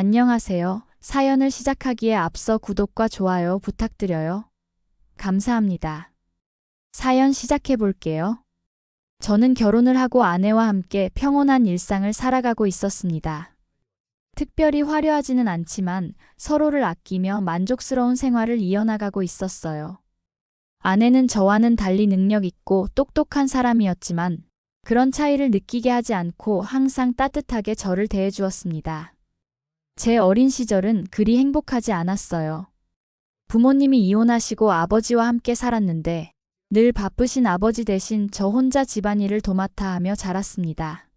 안녕하세요. 사연을 시작하기에 앞서 구독과 좋아요 부탁드려요. 감사합니다. 사연 시작해 볼게요. 저는 결혼을 하고 아내와 함께 평온한 일상을 살아가고 있었습니다. 특별히 화려하지는 않지만 서로를 아끼며 만족스러운 생활을 이어나가고 있었어요. 아내는 저와는 달리 능력 있고 똑똑한 사람이었지만 그런 차이를 느끼게 하지 않고 항상 따뜻하게 저를 대해주었습니다. 제 어린 시절은 그리 행복하지 않았어요. 부모님이 이혼하시고 아버지와 함께 살았는데 늘 바쁘신 아버지 대신 저 혼자 집안일을 도맡아 하며 자랐습니다.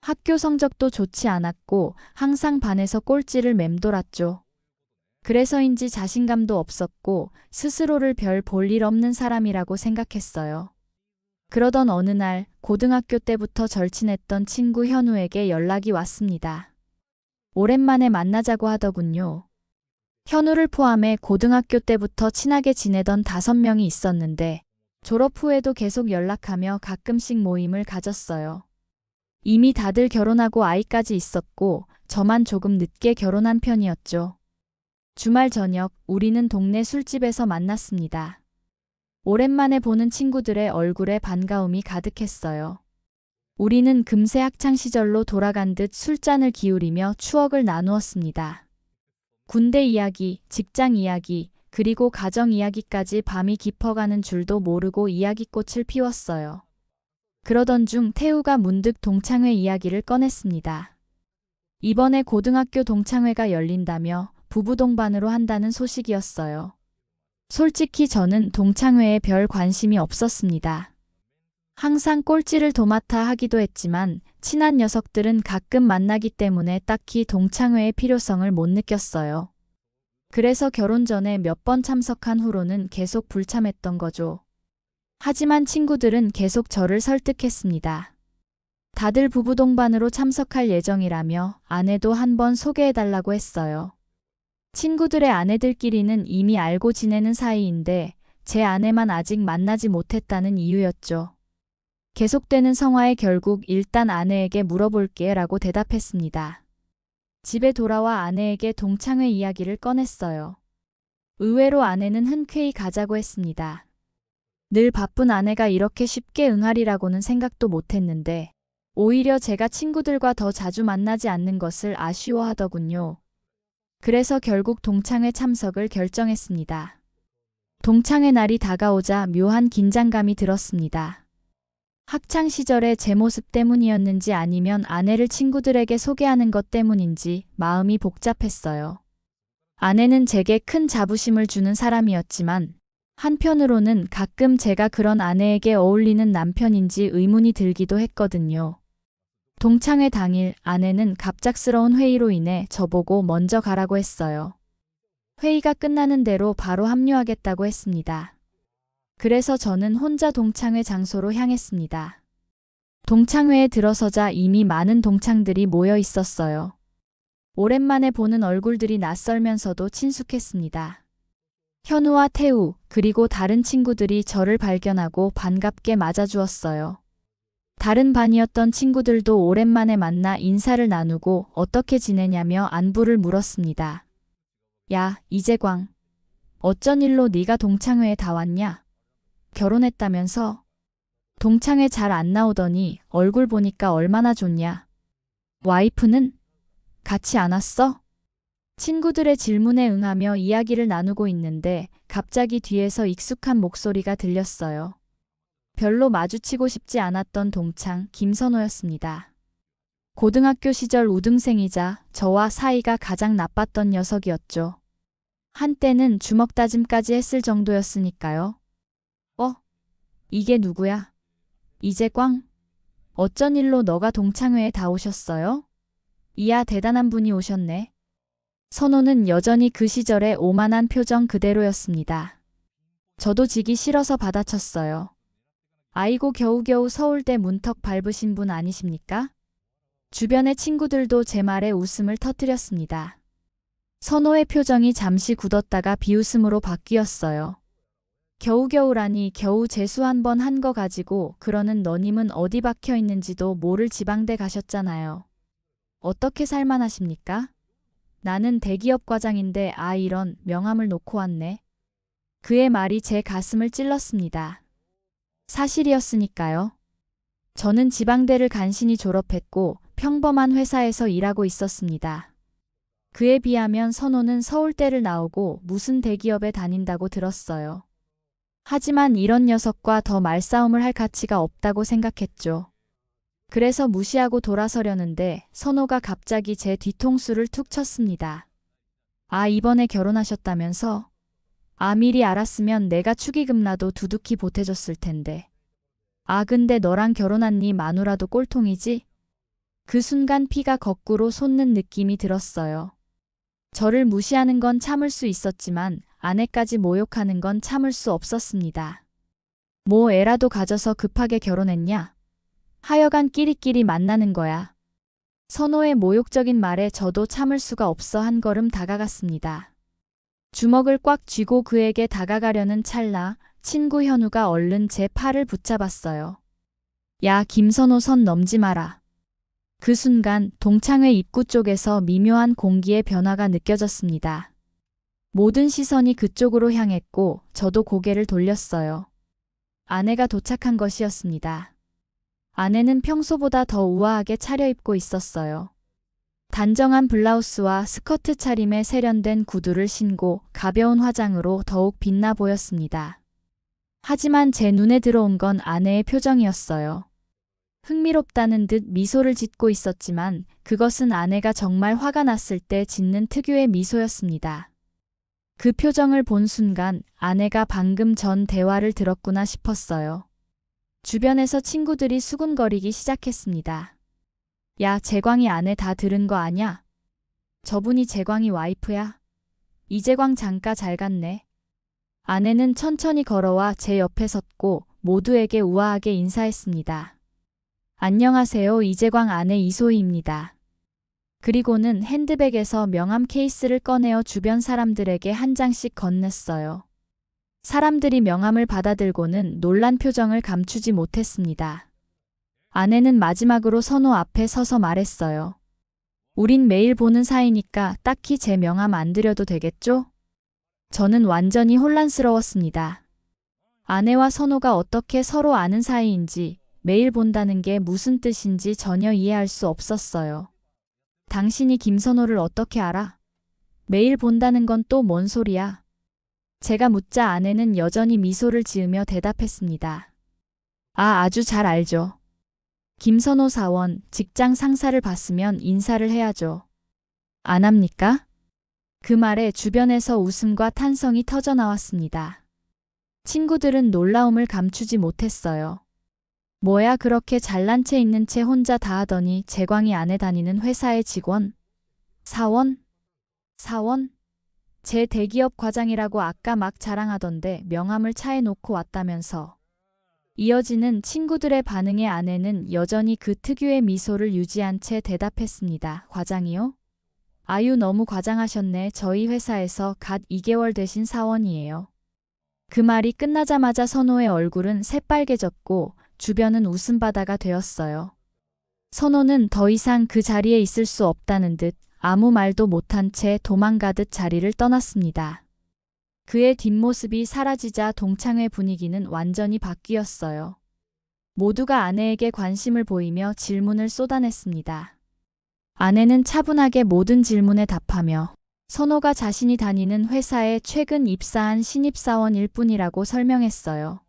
학교 성적도 좋지 않았고 항상 반에서 꼴찌를 맴돌았죠. 그래서인지 자신감도 없었고 스스로를 별 볼 일 없는 사람이라고 생각했어요. 그러던 어느 날 고등학교 때부터 절친했던 친구 현우에게 연락이 왔습니다. 오랜만에 만나자고 하더군요. 현우를 포함해 고등학교 때부터 친하게 지내던 다섯 명이 있었는데 졸업 후에도 계속 연락하며 가끔씩 모임을 가졌어요. 이미 다들 결혼하고 아이까지 있었고 저만 조금 늦게 결혼한 편이었죠. 주말 저녁 우리는 동네 술집에서 만났습니다. 오랜만에 보는 친구들의 얼굴에 반가움이 가득했어요. 우리는 금세 학창 시절로 돌아간 듯 술잔을 기울이며 추억을 나누었습니다. 군대 이야기, 직장 이야기, 그리고 가정 이야기까지 밤이 깊어가는 줄도 모르고 이야기꽃을 피웠어요. 그러던 중 태우가 문득 동창회 이야기를 꺼냈습니다. 이번에 고등학교 동창회가 열린다며 부부 동반으로 한다는 소식이었어요. 솔직히 저는 동창회에 별 관심이 없었습니다. 항상 꼴찌를 도맡아 하기도 했지만 친한 녀석들은 가끔 만나기 때문에 딱히 동창회의 필요성을 못 느꼈어요. 그래서 결혼 전에 몇 번 참석한 후로는 계속 불참했던 거죠. 하지만 친구들은 계속 저를 설득했습니다. 다들 부부 동반으로 참석할 예정이라며 아내도 한 번 소개해달라고 했어요. 친구들의 아내들끼리는 이미 알고 지내는 사이인데 제 아내만 아직 만나지 못했다는 이유였죠. 계속되는 성화에 결국 일단 아내에게 물어볼게 라고 대답했습니다. 집에 돌아와 아내에게 동창회 이야기를 꺼냈어요. 의외로 아내는 흔쾌히 가자고 했습니다. 늘 바쁜 아내가 이렇게 쉽게 응하리라고는 생각도 못했는데 오히려 제가 친구들과 더 자주 만나지 않는 것을 아쉬워하더군요. 그래서 결국 동창회 참석을 결정했습니다. 동창회 날이 다가오자 묘한 긴장감이 들었습니다. 학창 시절의 제 모습 때문이었는지 아니면 아내를 친구들에게 소개하는 것 때문인지 마음이 복잡했어요. 아내는 제게 큰 자부심을 주는 사람이었지만 한편으로는 가끔 제가 그런 아내에게 어울리는 남편인지 의문이 들기도 했거든요. 동창회 당일 아내는 갑작스러운 회의로 인해 저보고 먼저 가라고 했어요. 회의가 끝나는 대로 바로 합류하겠다고 했습니다. 그래서 저는 혼자 동창회 장소로 향했습니다. 동창회에 들어서자 이미 많은 동창들이 모여 있었어요. 오랜만에 보는 얼굴들이 낯설면서도 친숙했습니다. 현우와 태우, 그리고 다른 친구들이 저를 발견하고 반갑게 맞아주었어요. 다른 반이었던 친구들도 오랜만에 만나 인사를 나누고 어떻게 지내냐며 안부를 물었습니다. 야, 이재광. 어쩐 일로 네가 동창회에 다 왔냐? 결혼했다면서? 동창회 잘 안 나오더니 얼굴 보니까 얼마나 좋냐? 와이프는? 같이 안 왔어? 친구들의 질문에 응하며 이야기를 나누고 있는데 갑자기 뒤에서 익숙한 목소리가 들렸어요. 별로 마주치고 싶지 않았던 동창 김선호였습니다. 고등학교 시절 우등생이자 저와 사이가 가장 나빴던 녀석이었죠. 한때는 주먹 다짐까지 했을 정도였으니까요. 어? 이게 누구야? 이재광? 어쩐 일로 너가 동창회에 다 오셨어요? 이야 대단한 분이 오셨네. 선호는 여전히 그 시절의 오만한 표정 그대로였습니다. 저도 지기 싫어서 받아쳤어요. 아이고 겨우겨우 서울대 문턱 밟으신 분 아니십니까? 주변의 친구들도 제 말에 웃음을 터뜨렸습니다. 선호의 표정이 잠시 굳었다가 비웃음으로 바뀌었어요. 겨우겨우라니 겨우 재수 한 번 한 거 가지고 그러는 너님은 어디 박혀 있는지도 모를 지방대 가셨잖아요. 어떻게 살만하십니까? 나는 대기업 과장인데 아 이런 명함을 놓고 왔네. 그의 말이 제 가슴을 찔렀습니다. 사실이었으니까요. 저는 지방대를 간신히 졸업했고 평범한 회사에서 일하고 있었습니다. 그에 비하면 선호는 서울대를 나오고 무슨 대기업에 다닌다고 들었어요. 하지만 이런 녀석과 더 말싸움을 할 가치가 없다고 생각했죠. 그래서 무시하고 돌아서려는데 선호가 갑자기 제 뒤통수를 툭 쳤습니다. 아, 이번에 결혼하셨다면서? 아, 미리 알았으면 내가 축의금라도 두둑히 보태줬을 텐데. 아, 근데 너랑 결혼한 네 마누라도 꼴통이지? 그 순간 피가 거꾸로 솟는 느낌이 들었어요. 저를 무시하는 건 참을 수 있었지만 아내까지 모욕하는 건 참을 수 없었습니다. 뭐 애라도 가져서 급하게 결혼했냐? 하여간 끼리끼리 만나는 거야. 선호의 모욕적인 말에 저도 참을 수가 없어 한 걸음 다가갔습니다. 주먹을 꽉 쥐고 그에게 다가가려는 찰나 친구 현우가 얼른 제 팔을 붙잡았어요. 야, 김선호 선 넘지 마라. 그 순간 동창회 입구 쪽에서 미묘한 공기의 변화가 느껴졌습니다. 모든 시선이 그쪽으로 향했고 저도 고개를 돌렸어요. 아내가 도착한 것이었습니다. 아내는 평소보다 더 우아하게 차려입고 있었어요. 단정한 블라우스와 스커트 차림에 세련된 구두를 신고 가벼운 화장으로 더욱 빛나 보였습니다. 하지만 제 눈에 들어온 건 아내의 표정이었어요. 흥미롭다는 듯 미소를 짓고 있었지만 그것은 아내가 정말 화가 났을 때 짓는 특유의 미소였습니다. 그 표정을 본 순간 아내가 방금 전 대화를 들었구나 싶었어요. 주변에서 친구들이 수군거리기 시작했습니다. 야, 재광이 아내 다 들은 거 아냐? 저분이 재광이 와이프야? 이재광 장가 잘 갔네. 아내는 천천히 걸어와 제 옆에 섰고 모두에게 우아하게 인사했습니다. 안녕하세요. 이재광 아내 이소희입니다. 그리고는 핸드백에서 명함 케이스를 꺼내어 주변 사람들에게 한 장씩 건넸어요. 사람들이 명함을 받아들고는 놀란 표정을 감추지 못했습니다. 아내는 마지막으로 선호 앞에 서서 말했어요. 우린 매일 보는 사이니까 딱히 제 명함 안 드려도 되겠죠? 저는 완전히 혼란스러웠습니다. 아내와 선호가 어떻게 서로 아는 사이인지 매일 본다는 게 무슨 뜻인지 전혀 이해할 수 없었어요. 당신이 김선호를 어떻게 알아? 매일 본다는 건 또 뭔 소리야? 제가 묻자 아내는 여전히 미소를 지으며 대답했습니다. 아, 아주 잘 알죠. 김선호 사원, 직장 상사를 봤으면 인사를 해야죠. 안 합니까? 그 말에 주변에서 웃음과 탄성이 터져 나왔습니다. 친구들은 놀라움을 감추지 못했어요. 뭐야 그렇게 잘난 체 있는 채 혼자 다 하더니 재광이 안에 다니는 회사의 직원? 사원? 사원? 제 대기업 과장이라고 아까 막 자랑하던데 명함을 차에 놓고 왔다면서. 이어지는 친구들의 반응에 아내는 여전히 그 특유의 미소를 유지한 채 대답했습니다. 과장이요? 아유 너무 과장하셨네. 저희 회사에서 갓 2개월 되신 사원이에요. 그 말이 끝나자마자 선호의 얼굴은 새빨개졌고 주변은 웃음바다가 되었어요. 선호는 더 이상 그 자리에 있을 수 없다는 듯 아무 말도 못한 채 도망가듯 자리를 떠났습니다. 그의 뒷모습이 사라지자 동창회 분위기는 완전히 바뀌었어요. 모두가 아내에게 관심을 보이며 질문을 쏟아냈습니다. 아내는 차분하게 모든 질문에 답하며 선호가 자신이 다니는 회사에 최근 입사한 신입사원일 뿐이라고 설명했어요.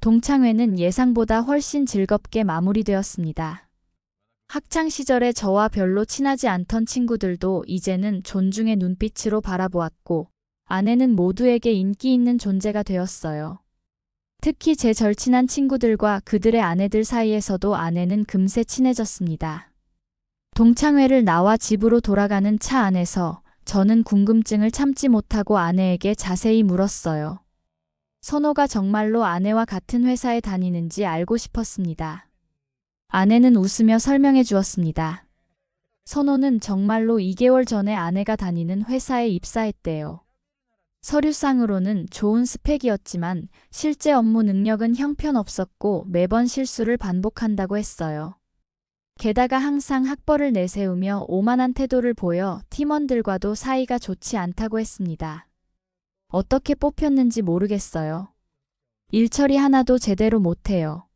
동창회는 예상보다 훨씬 즐겁게 마무리되었습니다. 학창 시절에 저와 별로 친하지 않던 친구들도 이제는 존중의 눈빛으로 바라보았고 아내는 모두에게 인기 있는 존재가 되었어요. 특히 제 절친한 친구들과 그들의 아내들 사이에서도 아내는 금세 친해졌습니다. 동창회를 나와 집으로 돌아가는 차 안에서 저는 궁금증을 참지 못하고 아내에게 자세히 물었어요. 선호가 정말로 아내와 같은 회사에 다니는지 알고 싶었습니다. 아내는 웃으며 설명해 주었습니다. 선호는 정말로 2개월 전에 아내가 다니는 회사에 입사했대요. 서류상으로는 좋은 스펙이었지만 실제 업무 능력은 형편없었고 매번 실수를 반복한다고 했어요. 게다가 항상 학벌을 내세우며 오만한 태도를 보여 팀원들과도 사이가 좋지 않다고 했습니다. 어떻게 뽑혔는지 모르겠어요. 일처리 하나도 제대로 못해요.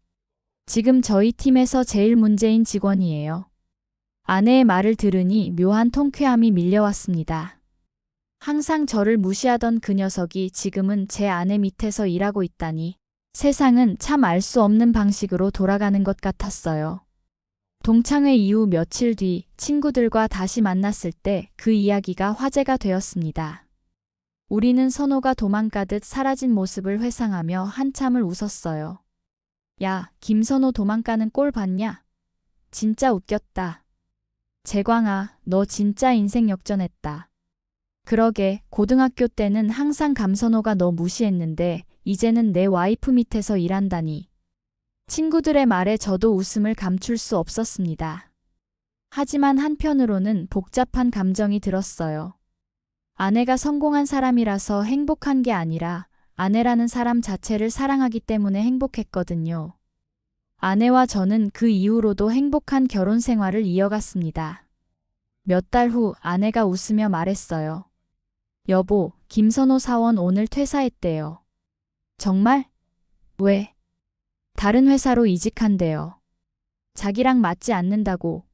지금 저희 팀에서 제일 문제인 직원이에요. 아내의 말을 들으니 묘한 통쾌함이 밀려왔습니다. 항상 저를 무시하던 그 녀석이 지금은 제 아내 밑에서 일하고 있다니 세상은 참 알 수 없는 방식으로 돌아가는 것 같았어요. 동창회 이후 며칠 뒤 친구들과 다시 만났을 때 그 이야기가 화제가 되었습니다. 우리는 선호가 도망가듯 사라진 모습을 회상하며 한참을 웃었어요. 야, 김선호 도망가는 꼴 봤냐? 진짜 웃겼다. 재광아, 너 진짜 인생 역전했다. 그러게, 고등학교 때는 항상 감선호가 너 무시했는데, 이제는 내 와이프 밑에서 일한다니. 친구들의 말에 저도 웃음을 감출 수 없었습니다. 하지만 한편으로는 복잡한 감정이 들었어요. 아내가 성공한 사람이라서 행복한 게 아니라 아내라는 사람 자체를 사랑하기 때문에 행복했거든요. 아내와 저는 그 이후로도 행복한 결혼 생활을 이어갔습니다. 몇 달 후 아내가 웃으며 말했어요. 여보, 김선호 사원 오늘 퇴사했대요. 정말? 왜? 다른 회사로 이직한대요. 자기랑 맞지 않는다고.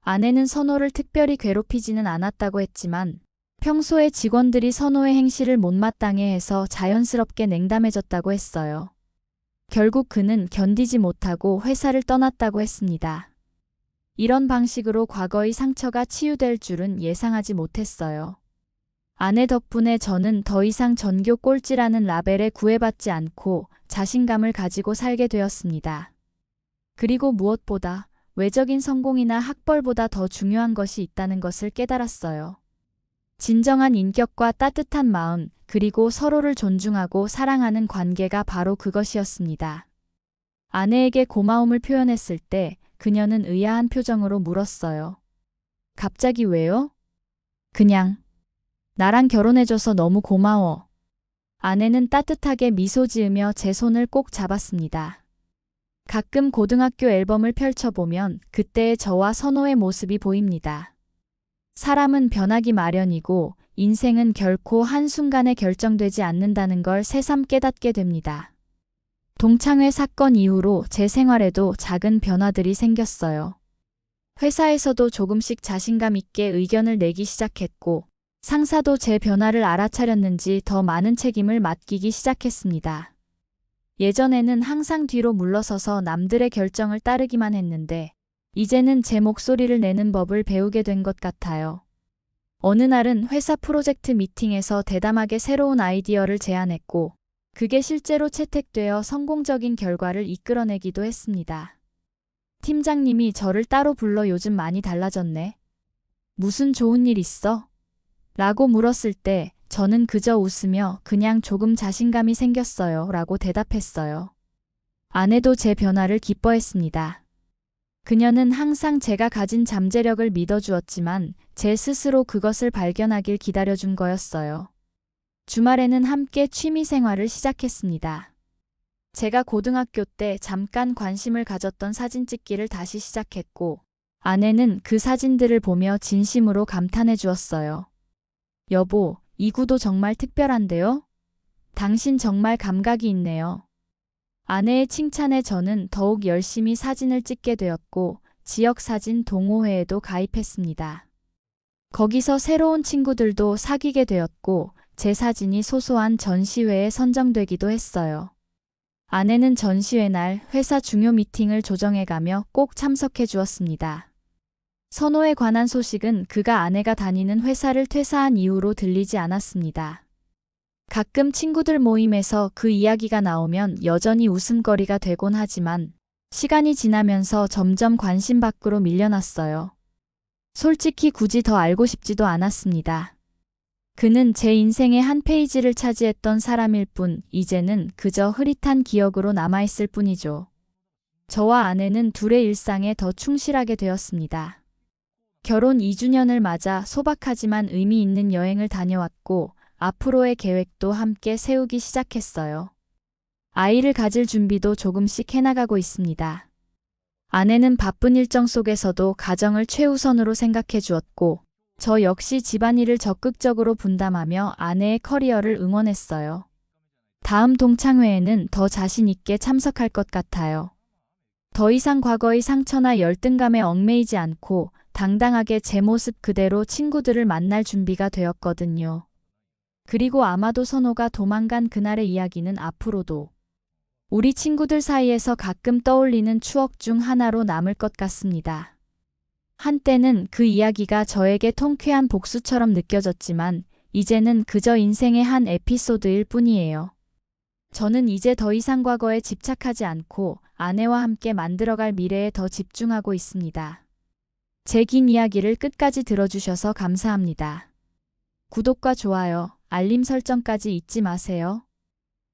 아내는 선호를 특별히 괴롭히지는 않았다고 했지만 평소에 직원들이 선호의 행실을 못마땅해 해서 자연스럽게 냉담해졌다고 했어요. 결국 그는 견디지 못하고 회사를 떠났다고 했습니다. 이런 방식으로 과거의 상처가 치유될 줄은 예상하지 못했어요. 아내 덕분에 저는 더 이상 전교 꼴찌라는 라벨에 구애받지 않고 자신감을 가지고 살게 되었습니다. 그리고 무엇보다 외적인 성공이나 학벌보다 더 중요한 것이 있다는 것을 깨달았어요. 진정한 인격과 따뜻한 마음, 그리고 서로를 존중하고 사랑하는 관계가 바로 그것이었습니다. 아내에게 고마움을 표현했을 때 그녀는 의아한 표정으로 물었어요. 갑자기 왜요? 그냥. 나랑 결혼해줘서 너무 고마워. 아내는 따뜻하게 미소 지으며 제 손을 꼭 잡았습니다. 가끔 고등학교 앨범을 펼쳐보면 그때의 저와 선호의 모습이 보입니다. 사람은 변하기 마련이고 인생은 결코 한순간에 결정되지 않는다는 걸 새삼 깨닫게 됩니다. 동창회 사건 이후로 제 생활에도 작은 변화들이 생겼어요. 회사에서도 조금씩 자신감 있게 의견을 내기 시작했고, 상사도 제 변화를 알아차렸는지 더 많은 책임을 맡기기 시작했습니다. 예전에는 항상 뒤로 물러서서 남들의 결정을 따르기만 했는데, 이제는 제 목소리를 내는 법을 배우게 된 것 같아요. 어느 날은 회사 프로젝트 미팅에서 대담하게 새로운 아이디어를 제안했고, 그게 실제로 채택되어 성공적인 결과를 이끌어내기도 했습니다. 팀장님이 저를 따로 불러 요즘 많이 달라졌네. 무슨 좋은 일 있어? 라고 물었을 때 저는 그저 웃으며 그냥 조금 자신감이 생겼어요 라고 대답했어요. 아내도 제 변화를 기뻐했습니다. 그녀는 항상 제가 가진 잠재력을 믿어주었지만 제 스스로 그것을 발견하길 기다려준 거였어요. 주말에는 함께 취미 생활을 시작했습니다. 제가 고등학교 때 잠깐 관심을 가졌던 사진 찍기를 다시 시작했고, 아내는 그 사진들을 보며 진심으로 감탄해 주었어요. 여보, 이 구도 정말 특별한데요? 당신 정말 감각이 있네요. 아내의 칭찬에 저는 더욱 열심히 사진을 찍게 되었고, 지역 사진 동호회에도 가입했습니다. 거기서 새로운 친구들도 사귀게 되었고, 제 사진이 소소한 전시회에 선정되기도 했어요. 아내는 전시회 날 회사 중요 미팅을 조정해가며 꼭 참석해 주었습니다. 선호에 관한 소식은 그가 아내가 다니는 회사를 퇴사한 이후로 들리지 않았습니다. 가끔 친구들 모임에서 그 이야기가 나오면 여전히 웃음거리가 되곤 하지만 시간이 지나면서 점점 관심 밖으로 밀려났어요. 솔직히 굳이 더 알고 싶지도 않았습니다. 그는 제 인생의 한 페이지를 차지했던 사람일 뿐, 이제는 그저 흐릿한 기억으로 남아있을 뿐이죠. 저와 아내는 둘의 일상에 더 충실하게 되었습니다. 결혼 2주년을 맞아 소박하지만 의미 있는 여행을 다녀왔고 앞으로의 계획도 함께 세우기 시작했어요. 아이를 가질 준비도 조금씩 해나가고 있습니다. 아내는 바쁜 일정 속에서도 가정을 최우선으로 생각해 주었고, 저 역시 집안일을 적극적으로 분담하며 아내의 커리어를 응원했어요. 다음 동창회에는 더 자신 있게 참석할 것 같아요. 더 이상 과거의 상처나 열등감에 얽매이지 않고 당당하게 제 모습 그대로 친구들을 만날 준비가 되었거든요. 그리고 아마도 선호가 도망간 그날의 이야기는 앞으로도 우리 친구들 사이에서 가끔 떠올리는 추억 중 하나로 남을 것 같습니다. 한때는 그 이야기가 저에게 통쾌한 복수처럼 느껴졌지만 이제는 그저 인생의 한 에피소드일 뿐이에요. 저는 이제 더 이상 과거에 집착하지 않고 아내와 함께 만들어갈 미래에 더 집중하고 있습니다. 제 긴 이야기를 끝까지 들어주셔서 감사합니다. 구독과 좋아요, 알림 설정까지 잊지 마세요.